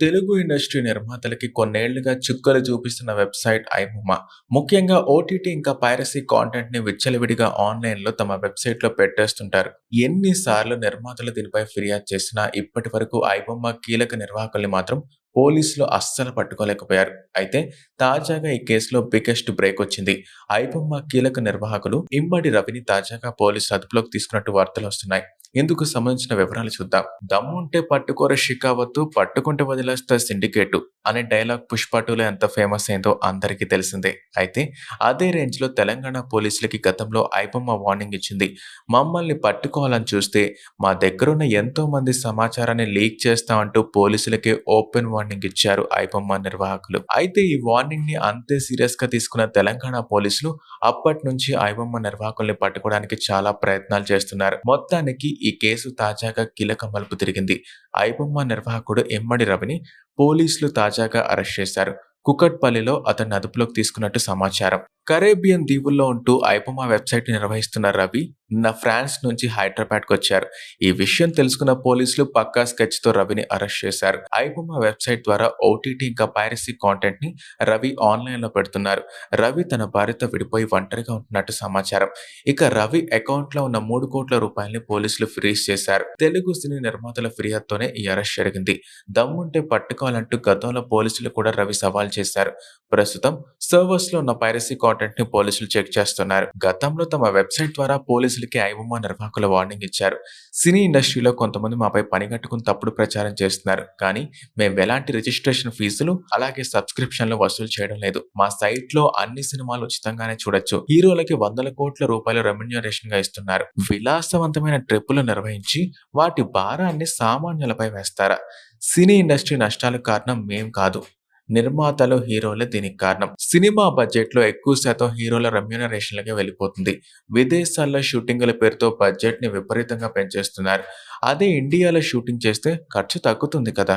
Telugu industry నిర్మాతలకి కొన్నేళ్ళుగా చుక్కలు చూపిస్తున్న website iBomma. ముఖ్యంగా ఓటీటీ ఇంకా పైరసీ కాంటెంట్‌ని విచ్చలవిడిగా ఆన్‌లైన్‌లో తమ వెబ్సైట్లో పెట్టేస్తుంటారు. ఎన్నిసార్లు నిర్మాతలు దీనిపై ఫిర్యాదు చేసినా ఇప్పటి వరకు ఐబొమ్మ కీలక నిర్వాహకుల్ని మాత్రం పోలీసులు అస్సలు పట్టుకోలేకపోయారు. అయితే తాజాగా ఈ కేసులో బిగ్గెస్ట్ బ్రేక్ వచ్చింది. ఐబొమ్మ కీలక నిర్వాహకులు ఇమ్మడి రవిని తాజాగా పోలీసులు అదుపులోకి తీసుకున్నట్టు వార్తలు వస్తున్నాయి ఇందుకు సంబంధించిన వివరాలు చూద్దాం. దమ్ముంటే పట్టుకోర షికావత్తు పట్టుకుంటే వదిలేస్తా సిండికేటు అనే డైలాగ్ పుష్పటులో ఎంత ఫేమస్ అయిందో అందరికీ తెలిసిందే. అయితే అదే రేంజ్‌లో తెలంగాణ పోలీసులకి గతంలో ఐబొమ్మ వార్నింగ్ ఇచ్చింది. మమ్మల్ని పట్టుకోవాలని చూస్తే మా దగ్గరున్న ఎంతో మంది సమాచారాన్ని లీక్ చేస్తామంటూ పోలీసులకే ఓపెన్ వార్నింగ్ ఇచ్చారు ఐపమ్మ నిర్వాహకులు. అయితే ఈ వార్నింగ్ని అంతే సీరియస్గా తీసుకున్న తెలంగాణ పోలీసులు అప్పట్నుంచి ఐబొమ్మ నిర్వాహకుల్ని పట్టుకోవడానికి చాలా ప్రయత్నాలు చేస్తున్నారు. మొత్తానికి ఈ కేసు తాజాగా కీలక మలుపు తిరిగింది. ఐబొమ్మ నిర్వాహకుడు ఎమ్మడి రవిని పోలీసులు తాజాగా అరెస్ట్ చేశారు. కుకట్పల్లిలో అతన్ని అదుపులోకి తీసుకున్నట్టు సమాచారం. కరేబియన్ దీవుల్లో ఉంటూ ఐపమా వెబ్సైట్ నిర్వహిస్తున్న రవి నిన్న ఫ్రాన్స్ నుంచి హైదరాబాద్‌కొచ్చారు. ఈ విషయం తెలుసుకున్న పోలీసులు పక్కా స్కెచ్తో రవిని అరెస్ట్ చేశారు. ఐపమా వెబ్సైట్ ద్వారా ఓటీటీ ఇంకా పైరసీ కాంటెంట్‌ని రవి ఆన్లైన్లో పెడుతున్నారు. రవి తన భార్యతో విడిపోయి ఒంటరిగా ఉంటున్నట్టు సమాచారం. ఇక రవి అకౌంట్లో ఉన్న మూడు కోట్ల రూపాయల్ని పోలీసులు ఫ్రీజ్ చేశారు. తెలుగు సినీ నిర్మాతల ఫిర్యాదుతోనే ఈ అరెస్ట్ జరిగింది. దమ్ముంటే పట్టుకోవాలంటూ గతంలో పోలీసులు కూడా రవి సవాల్ చేశారు. ప్రస్తుతం సర్వర్స్లో ఉన్న పైరసీ కాంటెంట్‌ని పోలీసులు చెక్ చేస్తున్నారు. గతంలో తమ వెబ్సైట్ ద్వారా పోలీసులకి ఐబొమ్మ నిర్వాహకులు వార్నింగ్ ఇచ్చారు. సినీ ఇండస్ట్రీలో కొంతమంది మాపై పనిగట్టుకుని తప్పుడు ప్రచారం చేస్తున్నారు. కానీ మేము ఎలాంటి రిజిస్ట్రేషన్ ఫీజులు, అలాగే సబ్స్క్రిప్షన్లు వసూలు చేయడం లేదు. మా సైట్లో అన్ని సినిమాలు ఉచితంగానే చూడొచ్చు. హీరోలకి వందల కోట్ల రూపాయలు రెమ్యునరేషన్‌గా ఇస్తున్నారు. విలాసవంతమైన ట్రిప్పులు నిర్వహించి వాటి భారాన్ని సామాన్యులపై వేస్తారా? సినీ ఇండస్ట్రీ నష్టాలకు కారణం మేం కాదు. నిర్మాతలు, హీరోలే దీనికి కారణం. సినిమా బడ్జెట్‌లో ఎక్కువ శాతం హీరోల రెమ్యునరేషన్‌లకే వెళ్ళిపోతుంది. విదేశాల్లో షూటింగ్ల పేరుతో బడ్జెట్‌ని విపరీతంగా పెంచేస్తున్నారు. అదే ఇండియాలో షూటింగ్ చేస్తే ఖర్చు తగ్గుతుంది కదా!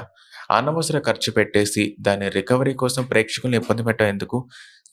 అనవసర ఖర్చు పెట్టేసి దాని రికవరీ కోసం ప్రేక్షకుల్ని ఇబ్బంది పెట్టడం ఎందుకు?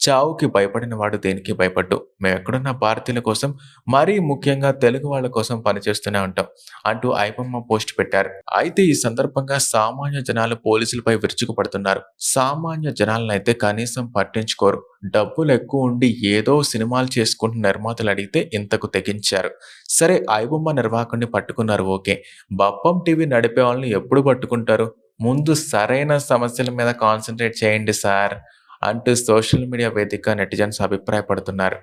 చావుకి భయపడిన వాడు దేనికి భయపడ్డు. మేమెక్కడున్న భారతీయుల కోసం, మరీ ముఖ్యంగా తెలుగు వాళ్ళ కోసం పనిచేస్తూనే ఉంటాం అంటూ ఐబమ్మ పోస్ట్ పెట్టారు. అయితే ఈ సందర్భంగా సామాన్య జనాలు పోలీసులపై విరుచుకుపడుతున్నారు. సామాన్య జనాలనైతే కనీసం పట్టించుకోరు. డబ్బులు ఎక్కువ ఉండి ఏదో సినిమాలు చేసుకుంటున్న నిర్మాతలు అడిగితే ఇంతకు తెగించారు. సరే ఐబొమ్మ నిర్వాహకుడిని పట్టుకున్నారు ఓకే. బప్పం టీవీ నడిపే వాళ్ళని ఎప్పుడు పట్టుకుంటారు? ముందు సరైన సమస్యల మీద కాన్సన్ట్రేట్ చేయండి సార్ అంటూ సోషల్ మీడియా వేదికగా నెటిజన్స్ అభిప్రాయపడుతున్నారు.